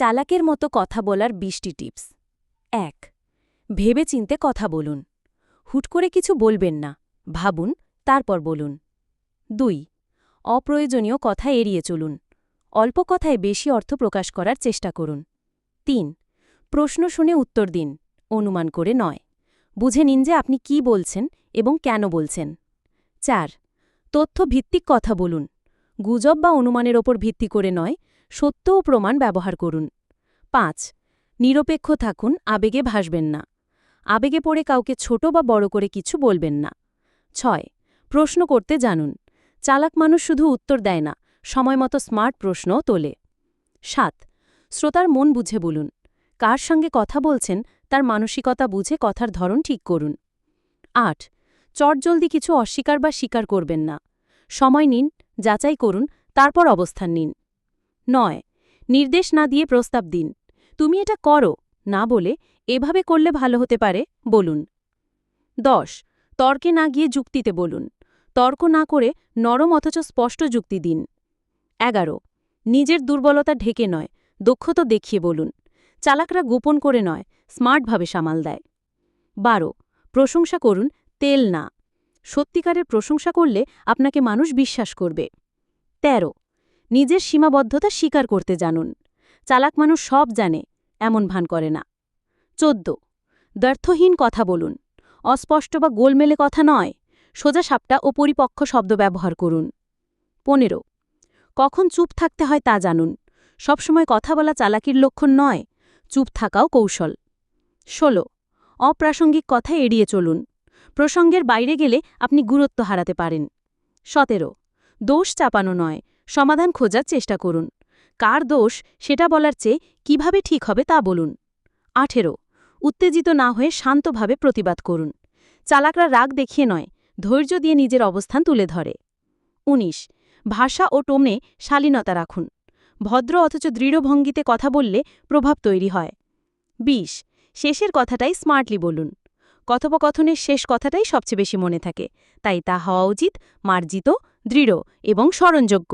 চালাকের মতো কথা বলার বিশটি টিপস। এক ভেবে চিনতে কথা বলুন। হুট করে কিছু বলবেন না। ভাবুন, তারপর বলুন। দুই, অপ্রয়োজনীয় কথা এড়িয়ে চলুন। অল্প কথায় বেশি অর্থ প্রকাশ করার চেষ্টা করুন। তিন, প্রশ্ন শুনে উত্তর দিন। অনুমান করে নয়। বুঝে নিন যে আপনি কি বলছেন এবং কেন বলছেন। চার তথ্য ভিত্তিক কথা বলুন। গুজব বা অনুমানের ওপর ভিত্তি করে নয় সত্য ও প্রমাণ ব্যবহার করুন। পাঁচ, নিরপেক্ষ থাকুন, আবেগে ভাসবেন না। আবেগে পড়ে কাউকে ছোট বা বড় করে কিছু বলবেন না। ছয়, প্রশ্ন করতে জানুন। চালাক মানুষ শুধু উত্তর দেয় না সময়মতো স্মার্ট প্রশ্নও তোলে। সাত, শ্রোতার মন বুঝে বলুন। কার সঙ্গে কথা বলছেন, তার মানসিকতা বুঝে কথার ধরন ঠিক করুন। আট, চটজলদি কিছু অস্বীকার বা স্বীকার করবেন না। সময় নিন যাচাই করুন, তারপর অবস্থান নিন। নয়, নির্দেশ না দিয়ে প্রস্তাব দিন। তুমি এটা করো, না বলে এভাবে করলে ভালো হতে পারে, বলুন। দশ, তর্কে না গিয়ে যুক্তিতে বলুন। তর্ক না করে নরম অথচ স্পষ্ট যুক্তি দিন। এগারো, নিজের দুর্বলতা ঢেকে নয়, দক্ষতা দেখিয়ে বলুন। চালাকরা গোপন করে নয়, স্মার্টভাবে সামাল দেয়। বারো, প্রশংসা করুন, তেল না। সত্যিকারের প্রশংসা করলে আপনাকে মানুষ বিশ্বাস করবে। ১৩ নিজের সীমাবদ্ধতা স্বীকার করতে জানুন। চালাক মানুষ সব জানে, এমন ভান করে না। ১৪ দ্ব্যর্থহীন কথা বলুন। অস্পষ্ট বা গোলমেলে কথা নয়, সোজা সাপটা ও পরিপক্ষ শব্দ ব্যবহার করুন। ১৫ কখন চুপ থাকতে হয় তা জানুন। সবসময় কথা বলা চালাকির লক্ষণ নয়, চুপ থাকাও কৌশল। ১৬ অপ্রাসঙ্গিক কথা এড়িয়ে চলুন। প্রসঙ্গের বাইরে গেলে আপনি গুরুত্ব হারাতে পারেন। সতেরো, দোষ চাপানো নয়, সমাধান খোঁজার চেষ্টা করুন। কার দোষ সেটা বলার চেয়ে কীভাবে ঠিক হবে তা বলুন। আঠেরো, উত্তেজিত না হয়ে শান্তভাবে প্রতিবাদ করুন। চালাকরা রাগ দেখিয়ে নয়, ধৈর্য দিয়ে নিজের অবস্থান তুলে ধরে। ১৯ ভাষা ও টোমে শালীনতা রাখুন। ভদ্র অথচ দৃঢ়ভঙ্গিতে কথা বললে প্রভাব তৈরি হয়। ২০ শেষের কথাটাই স্মার্টলি বলুন। কথোপকথনের শেষ কথাটাই সবচেয়ে বেশি মনে থাকে। তাই তা হওয়া উচিত, মার্জিত, দৃঢ় এবং স্মরণযোগ্য।